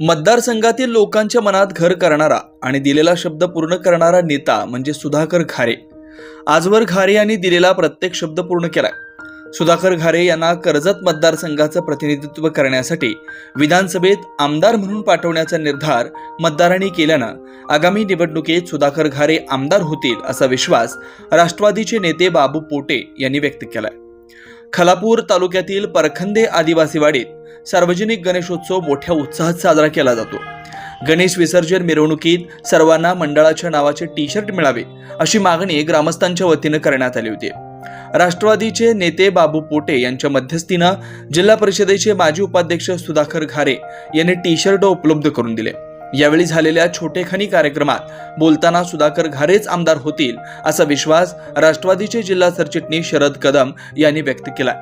मतदारसंघातील लोकांच्या मनात घर करणारा आणि दिलेला शब्द पूर्ण करणारा नेता म्हणजे सुधाकर घारे. आजवर घारे यांनी दिलेला प्रत्येक शब्द पूर्ण केलाय. सुधाकर घारे यांना कर्जत मतदारसंघाचं प्रतिनिधित्व करण्यासाठी विधानसभेत आमदार म्हणून पाठवण्याचा निर्धार मतदारांनी केल्यानं आगामी निवडणुकीत सुधाकर घारे आमदार होतील असा विश्वास राष्ट्रवादीचे नेते बाबू पोटे यांनी व्यक्त केलाय. खलापूर तालुक्यातील परखंदे आदिवासीवाडीत सार्वजनिक गणेशोत्सव मोठ्या उत्साहात साजरा केला जातो. गणेश विसर्जन मिरवणुकीत सर्वांना मंडळाच्या नावाचे टी शर्ट मिळावे अशी मागणी ग्रामस्थांच्या वतीनं करण्यात आली होती. राष्ट्रवादीचे नेते बाबू पोटे यांच्या मध्यस्थीनं जिल्हा परिषदेचे माजी उपाध्यक्ष सुधाकर घारे यांनी टी शर्ट उपलब्ध करून दिले. यावेळी झालेल्या छोटेखानी कार्यक्रमात बोलताना सुधाकर घारेच आमदार होतील असा विश्वास राष्ट्रवादीचे जिल्हा सरचिटणीस शरद कदम यांनी व्यक्त केला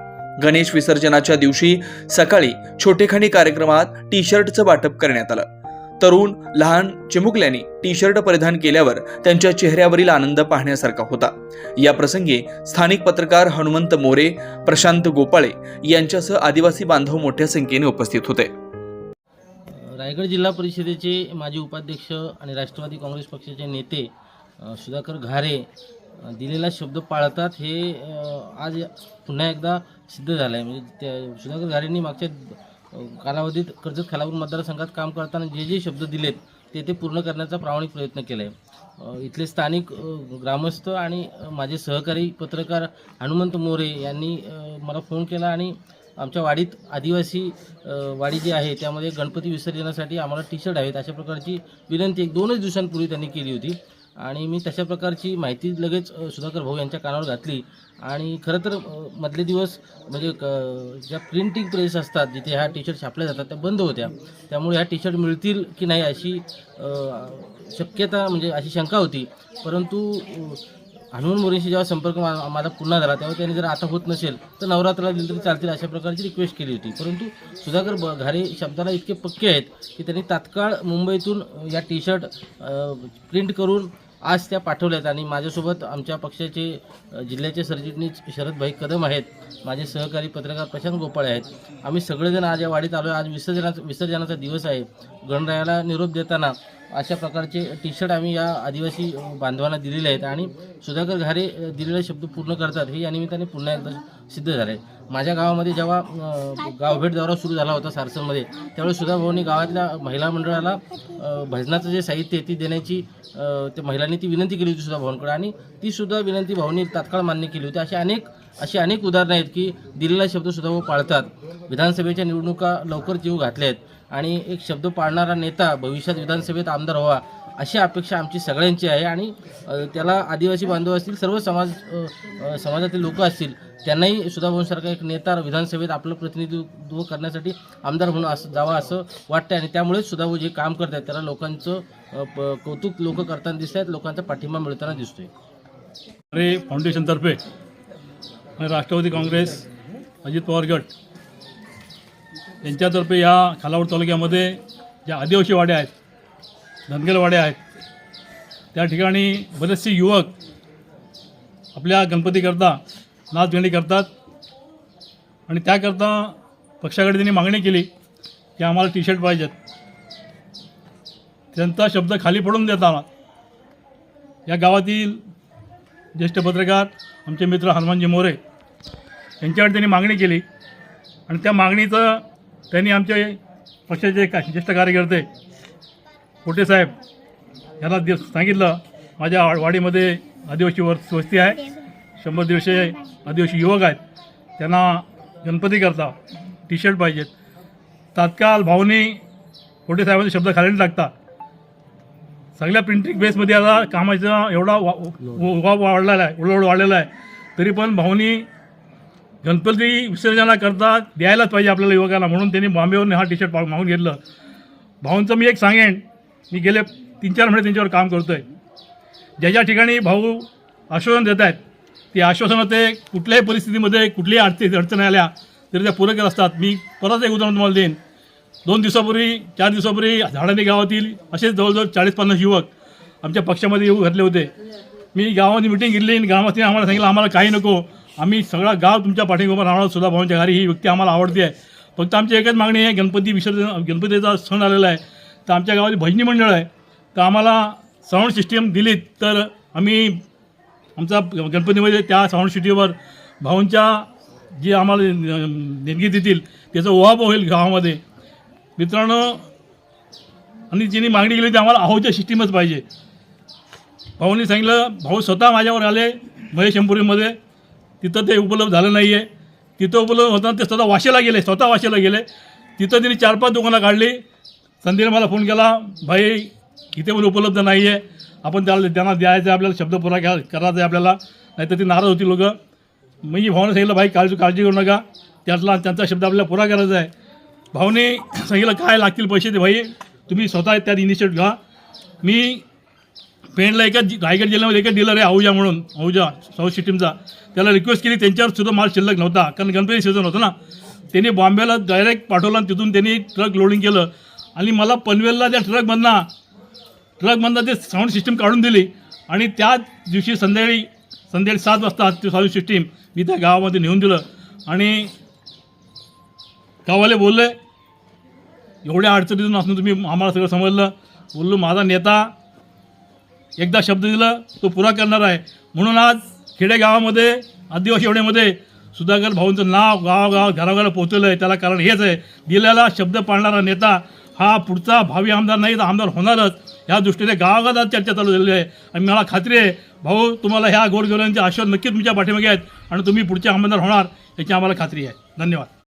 गणेश विसर्जनाच्या दिवशी सकाळी छोटेखानी कार्यक्रमात टी शर्टचं वाटप करण्यात आलं. तरुण लहान चिमुकल्यांनी टी शर्ट परिधान केल्यावर त्यांच्या चेहऱ्यावरील आनंद पाहण्यासारखा होता. या प्रसंगी स्थानिक पत्रकार हनुमंत मोरे प्रशांत गोपाळे यांच्यासह आदिवासी बांधव मोठ्या संख्येने उपस्थित होते. रायगड जिल्हा परिषदेचे माजी उपाध्यक्ष आणि राष्ट्रवादी काँग्रेस पक्षाचे नेते सुधाकर घारे दिलेला शब्द पाळतात हे आज पुन्हा एकदा सिद्ध झालं आहे म्हणजे त्या सुधाकर घारेंनी मागच्या कालावधीत कर्जत खालापूर मतदारसंघात काम करताना जे जे शब्द दिलेत ते ते पूर्ण करण्याचा प्रामाणिक प्रयत्न केला आहे इथले स्थानिक ग्रामस्थ आणि माझे सहकारी पत्रकार हनुमंत मोरे यांनी मला फोन केला आणि आमच्या वाडीत आदिवासी वाडी जी आहे त्यामध्ये गणपती विसर्जनासाठी आम्हाला टी शर्ट हवेत. अशा प्रकारची विनंती एक दोनच दिवसांपूर्वी त्यांनी केली होती. आणि मी तशा प्रकारची माहिती लगेच सुधाकर भाऊ यांच्या कानावर घातली. आणि खरं तर मधले दिवस म्हणजे क- ज्या प्रिंटिंग प्रेस असतात जिथे ह्या टी शर्ट छापल्या जातात त्या बंद होत्या. त्यामुळे ह्या टी शर्ट मिळतील की नाही अशी शक्यता म्हणजे अशी शंका होती. परंतु हनुमान मोरेंशी जेव्हा संपर्क मा- माझा पुन्हा झाला तेव्हा त्यांनी जर आता होत नसेल तर नवरात्राला दिलं तरी चालतील अशा प्रकारची रिक्वेस्ट केली होती. परंतु सुधाकर ब- घारे शब्दाला इतके पक्के आहेत की त्यांनी तात्काळ मुंबईतून या टी शर्ट प्रिंट करून आज त्या पाठवल्यात आणि माझ्यासोबत आमच्या पक्षाचे जिल्ह्याचे सरचिटणीस शरदभाई कदम आहेत. माझे सहकारी पत्रकार प्रशांत गोपाळे आहेत. आम्ही सगळेजण आज या वाडीत आलो आज विसर्जनाचा विसर्जनाचा दिवस आहे. गणरायाला निरोप देताना अशा प्रकारचे टी शर्ट आम्ही या आदिवासी बांधवांना दिलेले आहेत आणि सुधाकर घारे दिलेले शब्द पूर्ण करतात. हे या निमित्ताने पुन्हा एकदा सिद्ध झाले माझ्या गावामध्ये जेव्हा गावभेट दौरा सुरू झाला होता सारसनमध्ये त्यावेळी सुधा गावातल्या महिला मंडळाला भजनाचं जे साहित्य आहे ती देण्याची त्या महिलांनी ती विनंती केली होती सुधा भाऊंकडे आणि ती सुद्धा विनंती भाऊंनी तात्काळ मान्य केली होती. अशी अनेक अशी अनेक उदाहरणं आहेत की दिलेला शब्द सुद्धा भाऊ पाळतात. विधानसभेच्या निवडणुका लवकर जीव घातल्या आहेत. आणि एक शब्द पाळणारा नेता भविष्यात विधानसभेत आमदार व्हावा अशी अपेक्षा आमची सगळ्यांची आहे. आणि त्याला आदिवासी बांधव असतील सर्व समाज समाजातील लोक असतील त्यांनाही सुधाभाऊंसारखा एक नेता विधानसभेत आपलं प्रतिनिधित्व करण्यासाठी आमदार म्हणून असं जावा असं वाटतं आणि त्यामुळेच सुधाभाऊ जे काम करत आहेत त्याला लोकांचं प- कौतुक लोक करताना दिसत आहेत लोकांचा पाठिंबा मिळताना दिसतोय. अरे फाउंडेशनतर्फे आणि राष्ट्रवादी काँग्रेस अजित पवार गट. यांच्यातर्फे या खालावड तालुक्यामध्ये ज्या आदिवासी वाड्या आहेत धनगरवाड्या आहेत त्या ठिकाणी बरेचसे युवक आपल्या गणपतीकरता नाचगाणी करतात. आणि त्याकरता पक्षाकडे त्यांनी मागणी केली की आम्हाला टी शर्ट पाहिजेत. त्यांचा शब्द खाली पडून देताना या गावातील ज्येष्ठ पत्रकार आमचे मित्र हनुमानजी मोरे यांच्याकडे त्यांनी मागणी केली. आणि त्या मागणीचं त्यांनी आमचे पक्षाचे का ज्येष्ठ कार्यकर्ते पोटे साहेब यांना दि सांगितलं. माझ्या वाडीमध्ये आदिवासी वर वस्ती आहे. शंभर दीडशे आदिवासी युवक आहेत. त्यांना गणपती करता टी शर्ट पाहिजेत. तात्काळ भाऊनी पोटे साहेबांचे शब्द खाली टाकता. सगळ्या प्रिंटिंग बेसमध्ये आता कामाचा एवढा वा वा- वाढलेला आहे. उलवड वाढलेला आहे. तरी पण भाऊनी गणपती विसर्जनाकरता द्यायलाच पाहिजे आपल्याला युवकांना म्हणून त्यांनी बॉम्बेवरून हा टी शर्ट मागून घेतलं. भाऊंचं मी एक सांगेन. मी गेले तीन चार महिने त्यांच्यावर काम करतो आहे ज्या ज्या ठिकाणी भाऊ आश्वासन देत आहेत ते आश्वासनं ते कुठल्याही परिस्थितीमध्ये कुठलीही अडचणी अडचणी आल्या तरी त्या पूरक असतात. मी परत एक उदाहरण तुम्हाला देईन. दोन दिवसापूर्वी चार दिवसापूर्वी झाडाने गावातील असेच जवळजवळ चाळीस पन्नास युवक आमच्या पक्षामध्ये येऊ घातले होते. मी गावामध्ये मिटिंग घेतली आणि आम्हाला सांगितलं आम्हाला काही नको. आम्ही सगळा गाव तुमच्या पाठीमागं राहणार सुद्धा भाऊंच्या घरी ही व्यक्ती आम्हाला आवडते आहे. फक्त आमची एकच मागणी आहे गणपती विसर्जन गणपतीचा सण आलेला आहे. तर आमच्या गावात भजनी मंडळ आहे. तर आम्हाला साऊंड सिस्टीम दिलीत तर आम्ही आमचा गणपतीमध्ये त्या साऊंड सिटीवर भाऊंच्या जे आम्हाला देणगी देतील त्याचा ओहाप होईल गावामध्ये. मित्रांनो आणि जिने मागणी केली ती आम्हाला आहोच्या सिस्टीमच पाहिजे. भाऊंनी सांगितलं भाऊ स्वतः माझ्यावर आले महेश शंपुरीमध्ये तिथं ते उपलब्ध झालं नाही आहे तिथं उपलब्ध होताना ते स्वतः वाशेला गेले स्वतः वाशेला गेले. तिथं तिने चार पाच दुकानं काढली. संधीने मला फोन केला भाई इथे पण उपलब्ध नाही आहे आपण त्याला त्यांना द्यायचं आहे आपल्याला शब्द पुरा घ्या करायचा आहे आपल्याला. नाहीतर ती नाराज होती लोकं. मी भाऊने सांगितलं भाई काळजी काळजी करू नका. त्यातला त्यांचा शब्द आपल्याला पुरा करायचा आहे. भाऊने सांगितलं काय लागतील पैसे ते भाई? तुम्ही स्वतः त्यात इनिशिएट घ्या. मी पेणला एका रायगड जिल्ह्यामध्ये एकच डीलर आहे आहुजा म्हणून आहुजा साऊथ सिटीमचा. त्याला रिक्वेस्ट केली त्यांच्यावर सुद्धा माल शिल्लक नव्हता कारण गणपती सीझन होतं ना. त्यांनी बॉम्बेला डायरेक्ट पाठवला आणि तिथून त्यांनी ट्रक लोडिंग केलं. आणि मला पनवेलला त्या ट्रकमधनं ट्रकमधनं ते साऊंड सिस्टीम काढून दिली. आणि त्याच दिवशी संध्याकाळी संध्याकाळी सात वाजता ते साऊंड सिस्टीम मी त्या गावामध्ये नेऊन दिलं. आणि गावाले बोलले एवढ्या अडचणीतून असून तुम्ही आम्हाला सगळं समजलं. बोललो माझा नेता एकदा शब्द दिला तो पुरा करणार आहे. म्हणून आज खेडेगावामध्ये आदिवासी एवढ्यामध्ये सुधाकर भाऊंचं नाव गावागाव घराघरा पोचवलं आहे. त्याला कारण हेच आहे. दिलेला शब्द पाळणारा नेता हा पुढचा भावी आमदार नाही तर आमदार होणारच. ह्या दृष्टीने गावागावात चर्चा चालू झालेली आहे. आणि मला खात्री आहे भाऊ तुम्हाला ह्या गोडगोऱ्यांचे आशीर्वाद नक्कीच तुमच्या पाठीमागे आहेत आणि तुम्ही पुढचे आमदार होणार याची आम्हाला खात्री आहे. धन्यवाद.